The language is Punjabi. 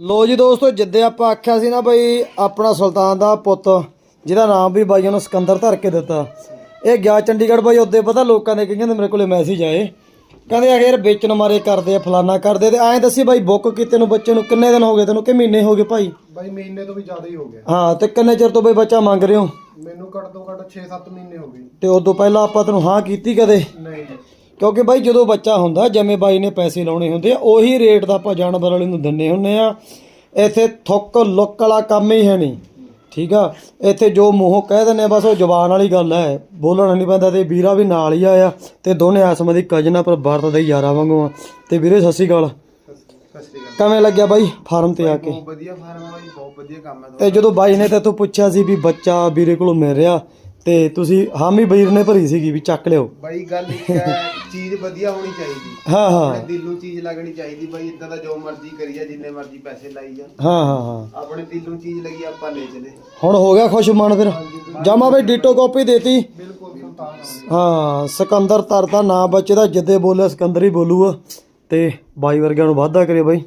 ਲੋ ਜੀ ਦੋਸਤੋ ਜਿੱਦੇ ਆਪਾਂ ਆਖਿਆ ਸੀ ਨਾ ਬਈ ਆਪਣਾ ਸੁਲਤਾਨ ਦਾ ਪੁੱਤ ਜਿਹਦਾ ਨਾਮ ਵੀ ਬਾਈਆਂ ਨੂੰ ਸਿਕੰਦਰ ਧਰ ਕੇ ਦਿੱਤਾ। ਇਹ ਗਿਆ ਚੰਡੀਗੜ੍ਹ ਬਾਈ ਉੱਦੇ ਪਤਾ ਲੋਕਾਂ ਦੇ ਕਈਆਂ ਦੇ ਮੇਰੇ ਕੋਲੇ ਮੈਸੇਜ ਆਏ। ਕਹਿੰਦੇ ਯਾਰ ਵੇਚਣ ਮਾਰੇ ਕਰਦੇ ਆ ਫਲਾਨਾ ਕਰਦੇ ਤੇ ਐਂ ਦੱਸੀ ਬਾਈ ਬੁੱਕ ਕੀਤੇ ਨੂੰ ਬੱਚੇ ਨੂੰ ਕਿੰਨੇ ਦਿਨ ਹੋ ਗਏ ਤੈਨੂੰ ਕਿ ਮਹੀਨੇ ਹੋ ਗਏ ਭਾਈ? ਬਾਈ ਮਹੀਨੇ ਤੋਂ ਵੀ ਜ਼ਿਆਦਾ ਹੀ ਹੋ ਗਿਆ ਹਾਂ ਤੇ ਕਿੰਨੇ ਚਿਰ ਤੋਂ ਬਈ ਬੱਚਾ ਮੰਗ ਰਹੇ ਹੋ? ਮੈਨੂੰ ਘੱਟ ਤੋਂ ਘੱਟ 6-7 ਮਹੀਨੇ ਹੋ ਗਏ। ਤੇ ਉਦੋਂ ਪਹਿਲਾਂ ਆਪਾਂ ਤੈਨੂੰ ਹਾਂ ਕੀਤੀ ਕਦੇ? ਨਹੀਂ ਕਿਉਂਕਿ ਬਾਈ ਜਦੋਂ ਬੱਚਾ ਹੁੰਦਾ ਜਿਵੇਂ ਬਾਈ ਨੇ ਪੈਸੇ ਲਾਉਣੇ ਹੁੰਦੇ ਆ ਉਹੀ ਰੇਟ ਦਾ ਆਪਾਂ ਜਾਨਵਰ ਵਾਲੇ ਨੂੰ ਦਿੰਨੇ ਹੁੰਨੇ ਆ। ਇੱਥੇ ਥੁੱਕ ਲੁੱਕ ਵਾਲਾ ਕੰਮ ਹੀ ਹੈ ਨਹੀਂ ਠੀਕ ਆ? ਇੱਥੇ ਜੋ ਮੂੰਹੋਂ ਕਹਿ ਆ ਬਸ ਉਹ ਜ਼ੁਬਾਨ ਵਾਲੀ ਗੱਲ ਹੈ ਬੋਲਣਾ ਨਹੀਂ ਪੈਂਦਾ ਤੇ ਵੀਰਾ ਵੀ ਨਾਲ ਹੀ ਆਇਆ ਤੇ ਦੋਨੇ ਆਸਮਾਂ ਦੀ ਕਜਨ ਪਰ ਭਾਰਤ ਦੇ ਯਾਰਾਂ ਵਾਂਗੂ ਆ। ਤੇ ਵੀਰੇ ਸ਼੍ਰੀ ਅਕਾਲ। ਕਿਵੇਂ ਲੱਗਿਆ ਬਾਈ ਫਾਰਮ ਤੇ ਆ ਕੇ? ਬਹੁਤ ਵਧੀਆ ਫਾਰਮ ਆ ਬਾਈ ਬਹੁਤ ਵਧੀਆ ਕੰਮ ਹੈ ਤੇ ਜਦੋਂ ਬਾਈ ਨੇ ਤੇ ਤੂੰ ਪੁੱਛਿਆ ਸੀ ਵੀ ਬੱਚਾ ਵੀਰੇ ਕੋਲੋਂ ਮਿਲ ਰਿਹਾ ਤੇ ਤੁਸੀਂ ਹਾਮੀ ਵੀਰ ਨੇ ਭਰੀ ਸੀਗੀ ਵੀ ਚੱਕ ਲਿਓ। ਬਾਈ ਗੱਲ ਇੱਕ ਹੈ ਚੀਜ਼ ਵਧੀਆ ਹੋਣੀ ਚਾਹੀਦੀ। ਹਾਂ ਹਾਂ। ਆਪਣੇ ਦਿਲ ਨੂੰ ਚੀਜ਼ ਲੱਗਣੀ ਚਾਹੀਦੀ ਬਾਈ ਇਦਾਂ ਦਾ ਜੋ ਮਰਜ਼ੀ ਕਰੀ ਜਾ ਜਿੰਨੇ ਮਰਜ਼ੀ ਪੈਸੇ ਲਾਈ ਜਾ ਹਾਂ ਹਾਂ ਹਾਂ। ਆਪਣੇ ਦਿਲ ਨੂੰ ਚੀਜ਼ ਲੱਗੀ ਆਪਾਂ ਲੈ ਚਲੇ। ਹੁਣ ਹੋ ਗਿਆ ਖੁਸ਼ ਮਨ ਫਿਰ। ਜਮਾ ਬਈ ਡੀਟੋ ਕਾਪੀ ਦੇਤੀ। ਬਿਲਕੁਲ ਸੁਲਤਾਨ ਹਾਂ ਸਿਕੰਦਰ ਤਰਦਾ ਨਾਂ ਬੱਚੇ ਦਾ ਜਿੱਦੇ ਬੋਲਿਆ ਸਿਕੰਦਰ ਹੀ ਬੋਲੂਗਾ। ਤੇ ਬਾਈ ਵਰਗਿਆਂ ਨੂੰ ਵਾਅਦਾ ਕਰੇ ਬਾਈ।